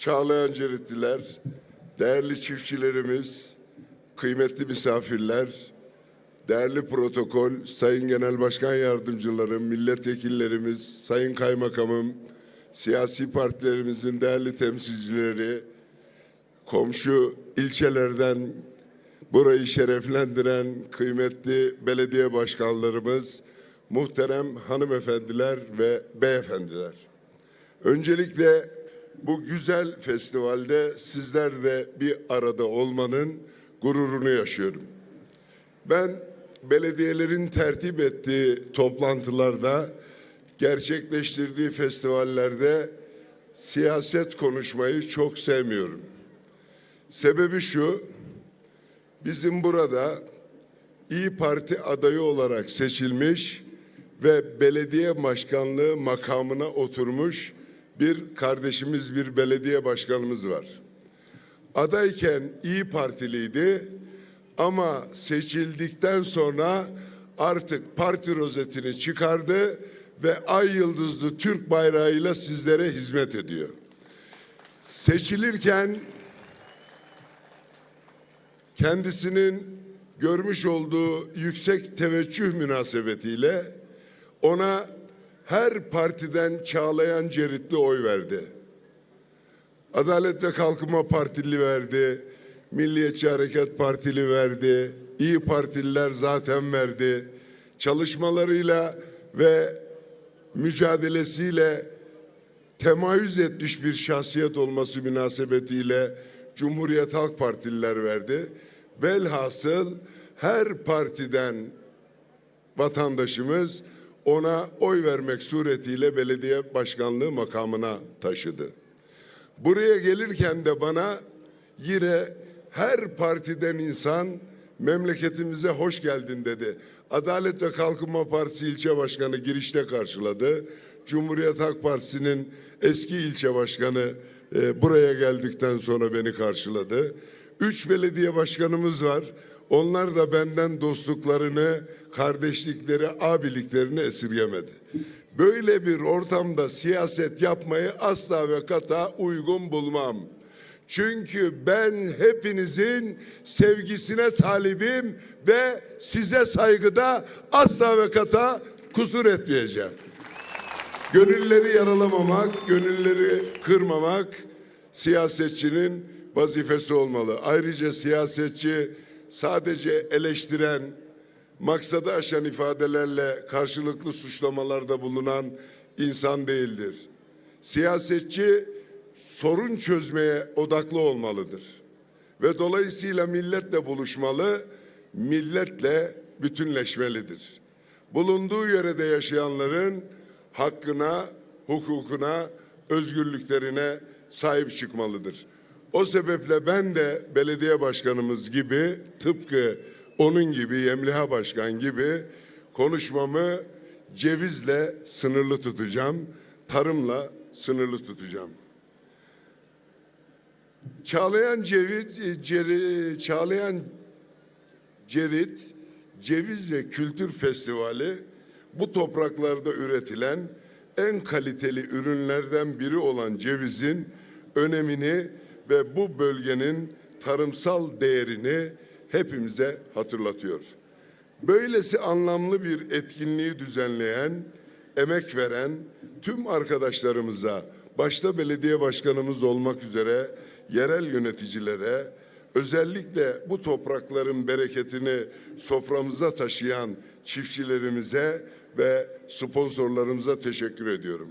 Çağlayan Ceritliler, değerli çiftçilerimiz, kıymetli misafirler, değerli protokol, sayın genel başkan yardımcılarım, milletvekillerimiz, sayın kaymakamım, siyasi partilerimizin değerli temsilcileri, komşu ilçelerden burayı şereflendiren kıymetli belediye başkanlarımız, muhterem hanımefendiler ve beyefendiler. Öncelikle bu güzel festivalde sizlerle bir arada olmanın gururunu yaşıyorum. Ben belediyelerin tertip ettiği toplantılarda, gerçekleştirdiği festivallerde siyaset konuşmayı çok sevmiyorum. Sebebi şu, bizim burada İyi Parti adayı olarak seçilmiş ve belediye başkanlığı makamına oturmuş bir kardeşimiz, bir belediye başkanımız var. Adayken İyi Partiliydi ama seçildikten sonra artık parti rozetini çıkardı ve ay yıldızlı Türk bayrağıyla sizlere hizmet ediyor. Seçilirken kendisinin görmüş olduğu yüksek teveccüh münasebetiyle ona her partiden Çağlayan Ceritli oy verdi. Adalet ve Kalkınma Partili verdi, Milliyetçi Hareket Partili verdi, İyi Partililer zaten verdi. Çalışmalarıyla ve mücadelesiyle temayüz etmiş bir şahsiyet olması münasebetiyle Cumhuriyet Halk Partililer verdi. Velhasıl her partiden vatandaşımız ona oy vermek suretiyle belediye başkanlığı makamına taşıdı. Buraya gelirken de bana yine her partiden insan memleketimize hoş geldin dedi. Adalet ve Kalkınma Partisi ilçe başkanı girişte karşıladı. Cumhuriyet Halk Partisi'nin eski ilçe başkanı e, buraya geldikten sonra beni karşıladı. Üç belediye başkanımız var. Onlar da benden dostluklarını, kardeşlikleri, abiliklerini esirgemedi. Böyle bir ortamda siyaset yapmayı asla ve kata uygun bulmam. Çünkü ben hepinizin sevgisine talibim ve size saygıda asla ve kata kusur etmeyeceğim. Gönülleri yaralamamak, gönülleri kırmamak siyasetçinin vazifesi olmalı. Ayrıca siyasetçi sadece eleştiren, maksadı aşan ifadelerle karşılıklı suçlamalarda bulunan insan değildir. Siyasetçi sorun çözmeye odaklı olmalıdır. Ve dolayısıyla milletle buluşmalı, milletle bütünleşmelidir. Bulunduğu yörede yaşayanların hakkına, hukukuna, özgürlüklerine sahip çıkmalıdır. O sebeple ben de belediye başkanımız gibi tıpkı onun gibi Yemliha Başkan gibi konuşmamı cevizle sınırlı tutacağım, tarımla sınırlı tutacağım. Çağlayan ceviz, ceri, Çağlayan Cerit Ceviz ve Kültür Festivali bu topraklarda üretilen en kaliteli ürünlerden biri olan cevizin önemini ve bu bölgenin tarımsal değerini hepimize hatırlatıyor. Böylesi anlamlı bir etkinliği düzenleyen, emek veren tüm arkadaşlarımıza, başta belediye başkanımız olmak üzere yerel yöneticilere, özellikle bu toprakların bereketini soframıza taşıyan çiftçilerimize ve sponsorlarımıza teşekkür ediyorum.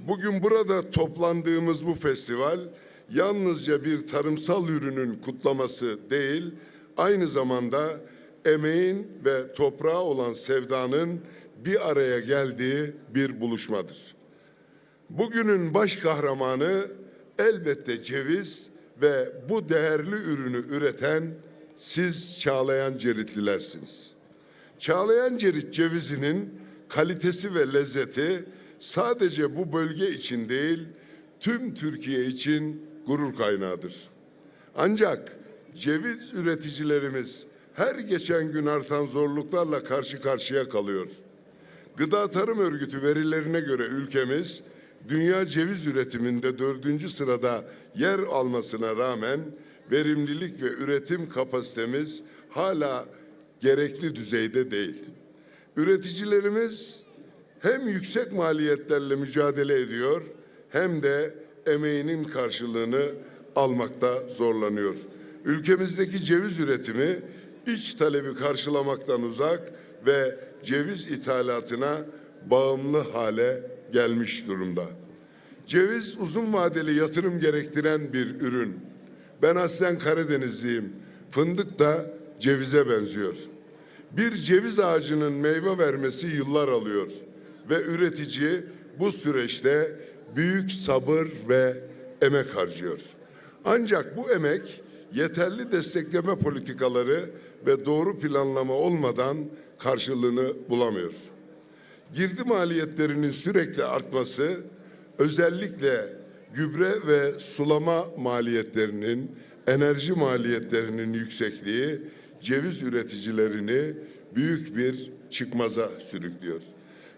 Bugün burada toplandığımız bu festival yalnızca bir tarımsal ürünün kutlaması değil, aynı zamanda emeğin ve toprağa olan sevdanın bir araya geldiği bir buluşmadır. Bugünün baş kahramanı elbette ceviz ve bu değerli ürünü üreten siz Çağlayan Ceritlilersiniz. Çağlayan Cerit cevizinin kalitesi ve lezzeti sadece bu bölge için değil, tüm Türkiye için gurur kaynağıdır. Ancak ceviz üreticilerimiz her geçen gün artan zorluklarla karşı karşıya kalıyor. Gıda Tarım Örgütü verilerine göre ülkemiz dünya ceviz üretiminde dördüncü sırada yer almasına rağmen verimlilik ve üretim kapasitemiz hala gerekli düzeyde değil. Üreticilerimiz hem yüksek maliyetlerle mücadele ediyor hem de emeğinin karşılığını almakta zorlanıyor. Ülkemizdeki ceviz üretimi iç talebi karşılamaktan uzak ve ceviz ithalatına bağımlı hale gelmiş durumda. Ceviz uzun vadeli yatırım gerektiren bir ürün. Ben aslen Karadenizliyim. Fındık da cevize benziyor. Bir ceviz ağacının meyve vermesi yıllar alıyor ve üretici bu süreçte büyük sabır ve emek harcıyor. Ancak bu emek yeterli destekleme politikaları ve doğru planlama olmadan karşılığını bulamıyor. Girdi maliyetlerinin sürekli artması özellikle gübre ve sulama maliyetlerinin, enerji maliyetlerinin yüksekliği ceviz üreticilerini büyük bir çıkmaza sürüklüyor.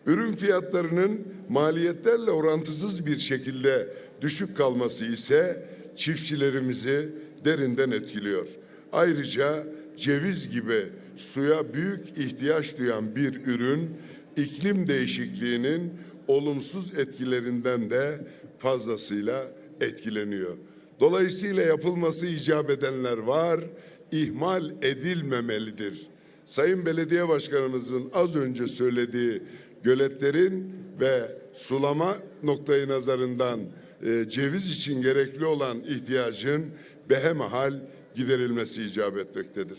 Ürün fiyatlarının maliyetlerle orantısız bir şekilde düşük kalması ise çiftçilerimizi derinden etkiliyor. Ayrıca ceviz gibi suya büyük ihtiyaç duyan bir ürün iklim değişikliğinin olumsuz etkilerinden de fazlasıyla etkileniyor. Dolayısıyla yapılması icap edenler var, ihmal edilmemelidir. Sayın Belediye Başkanımızın az önce söylediği göletlerin ve sulama noktayı nazarından e, ceviz için gerekli olan ihtiyacın behemahal giderilmesi icap etmektedir.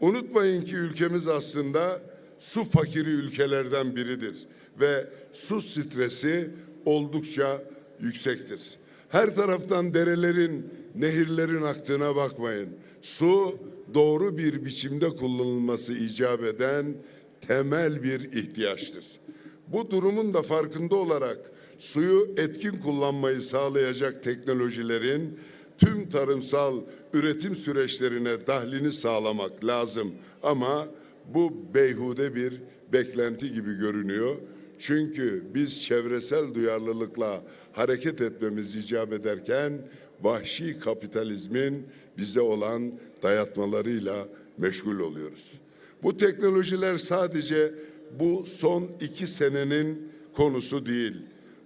Unutmayın ki ülkemiz aslında su fakiri ülkelerden biridir ve su stresi oldukça yüksektir. Her taraftan derelerin, nehirlerin aktığına bakmayın. Su doğru bir biçimde kullanılması icap eden temel bir ihtiyaçtır. Bu durumun da farkında olarak suyu etkin kullanmayı sağlayacak teknolojilerin tüm tarımsal üretim süreçlerine dahlini sağlamak lazım. Ama bu beyhude bir beklenti gibi görünüyor. Çünkü biz çevresel duyarlılıkla hareket etmemiz icap ederken vahşi kapitalizmin bize olan dayatmalarıyla meşgul oluyoruz. Bu teknolojiler sadece bu son iki senenin konusu değil.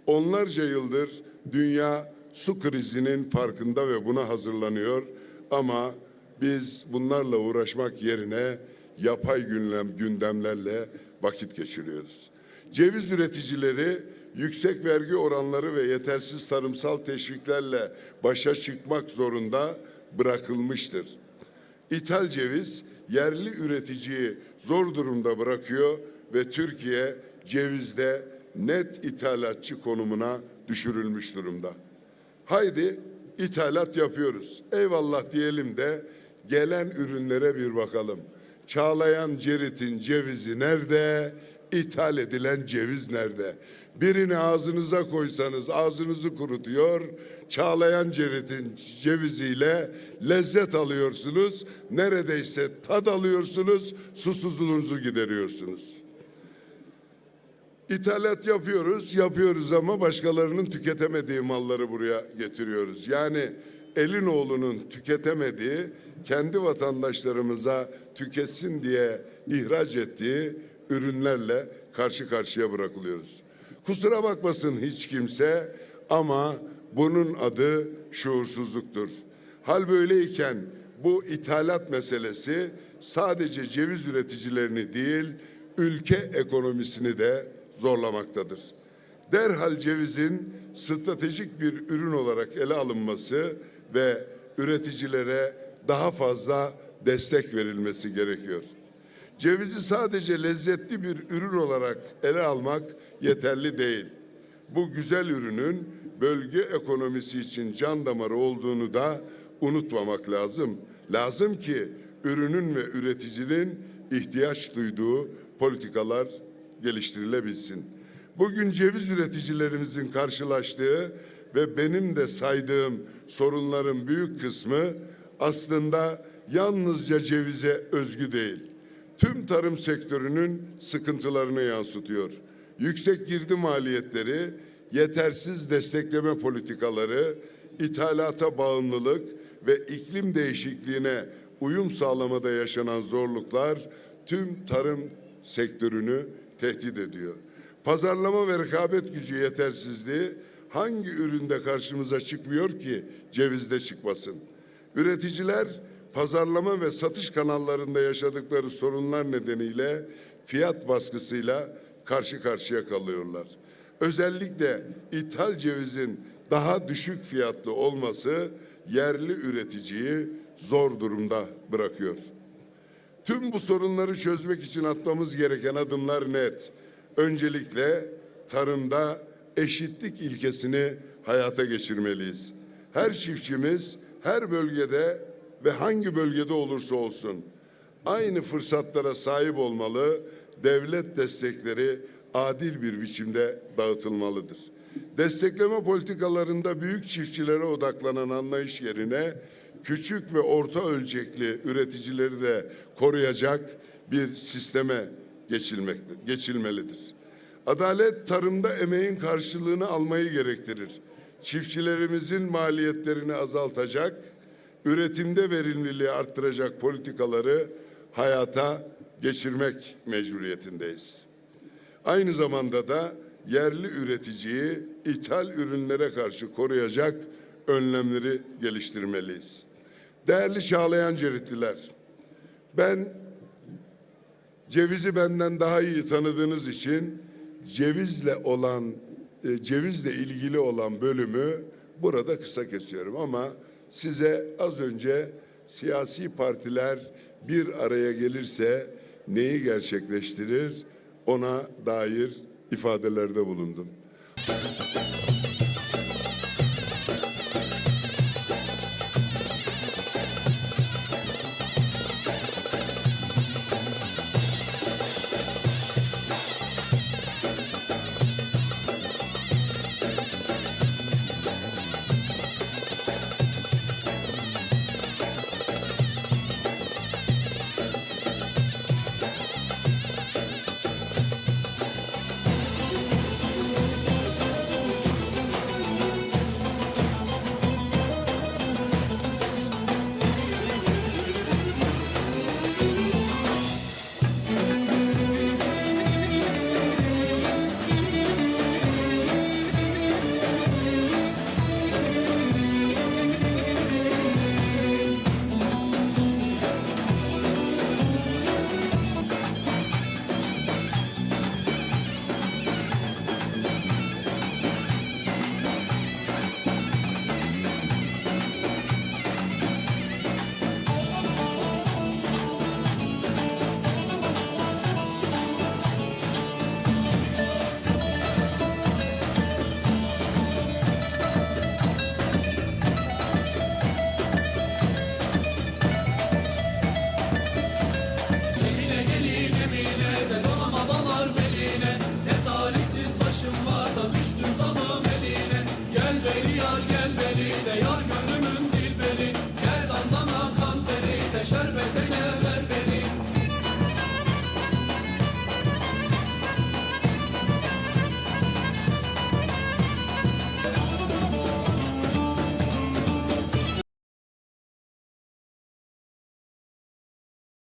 Onlarca yıldır dünya su krizinin farkında ve buna hazırlanıyor ama biz bunlarla uğraşmak yerine yapay gündem, gündemlerle vakit geçiriyoruz. Ceviz üreticileri yüksek vergi oranları ve yetersiz tarımsal teşviklerle başa çıkmak zorunda bırakılmıştır. İthal ceviz yerli üreticiyi zor durumda bırakıyor ve Türkiye cevizde net ithalatçı konumuna düşürülmüş durumda. Haydi ithalat yapıyoruz. Eyvallah diyelim de gelen ürünlere bir bakalım. Çağlayan Cerit'in cevizi nerede? İthal edilen ceviz nerede? Birini ağzınıza koysanız ağzınızı kurutuyor. Çağlayan Cerit'in ceviziyle lezzet alıyorsunuz. Neredeyse tad alıyorsunuz. Susuzluğunuzu gideriyorsunuz. İthalat yapıyoruz, yapıyoruz ama başkalarının tüketemediği malları buraya getiriyoruz. Yani elin oğlunun tüketemediği, kendi vatandaşlarımıza tüketsin diye ihraç ettiği ürünlerle karşı karşıya bırakılıyoruz. Kusura bakmasın hiç kimse ama bunun adı şuursuzluktur. Hal böyleyken bu ithalat meselesi sadece ceviz üreticilerini değil, ülke ekonomisini de zorlamaktadır. Derhal cevizin stratejik bir ürün olarak ele alınması ve üreticilere daha fazla destek verilmesi gerekiyor. Cevizi sadece lezzetli bir ürün olarak ele almak yeterli değil. Bu güzel ürünün bölge ekonomisi için can damarı olduğunu da unutmamak lazım. Lazım ki ürünün ve üreticinin ihtiyaç duyduğu politikalar geliştirilebilsin. Bugün ceviz üreticilerimizin karşılaştığı ve benim de saydığım sorunların büyük kısmı aslında yalnızca cevize özgü değil. Tüm tarım sektörünün sıkıntılarını yansıtıyor. Yüksek girdi maliyetleri, yetersiz destekleme politikaları, ithalata bağımlılık ve iklim değişikliğine uyum sağlamada yaşanan zorluklar tüm tarım sektörünü tehdit ediyor. Pazarlama ve rekabet gücü yetersizliği hangi üründe karşımıza çıkmıyor ki cevizde çıkmasın? Üreticiler pazarlama ve satış kanallarında yaşadıkları sorunlar nedeniyle fiyat baskısıyla karşı karşıya kalıyorlar. Özellikle ithal cevizin daha düşük fiyatlı olması yerli üreticiyi zor durumda bırakıyor. Tüm bu sorunları çözmek için atmamız gereken adımlar net. Öncelikle tarımda eşitlik ilkesini hayata geçirmeliyiz. Her çiftçimiz her bölgede ve hangi bölgede olursa olsun aynı fırsatlara sahip olmalı. Devlet destekleri adil bir biçimde dağıtılmalıdır. Destekleme politikalarında büyük çiftçilere odaklanan anlayış yerine küçük ve orta ölçekli üreticileri de koruyacak bir sisteme geçilmekte, geçilmelidir. Adalet tarımda emeğin karşılığını almayı gerektirir. Çiftçilerimizin maliyetlerini azaltacak, üretimde verimliliği arttıracak politikaları hayata geçirmek mecburiyetindeyiz. Aynı zamanda da yerli üreticiyi ithal ürünlere karşı koruyacak önlemleri geliştirmeliyiz. Değerli Çağlayan Ceritliler, ben cevizi benden daha iyi tanıdığınız için cevizle olan e, cevizle ilgili olan bölümü burada kısa kesiyorum ama size az önce siyasi partiler bir araya gelirse neyi gerçekleştirir ona dair ifadelerde bulundum.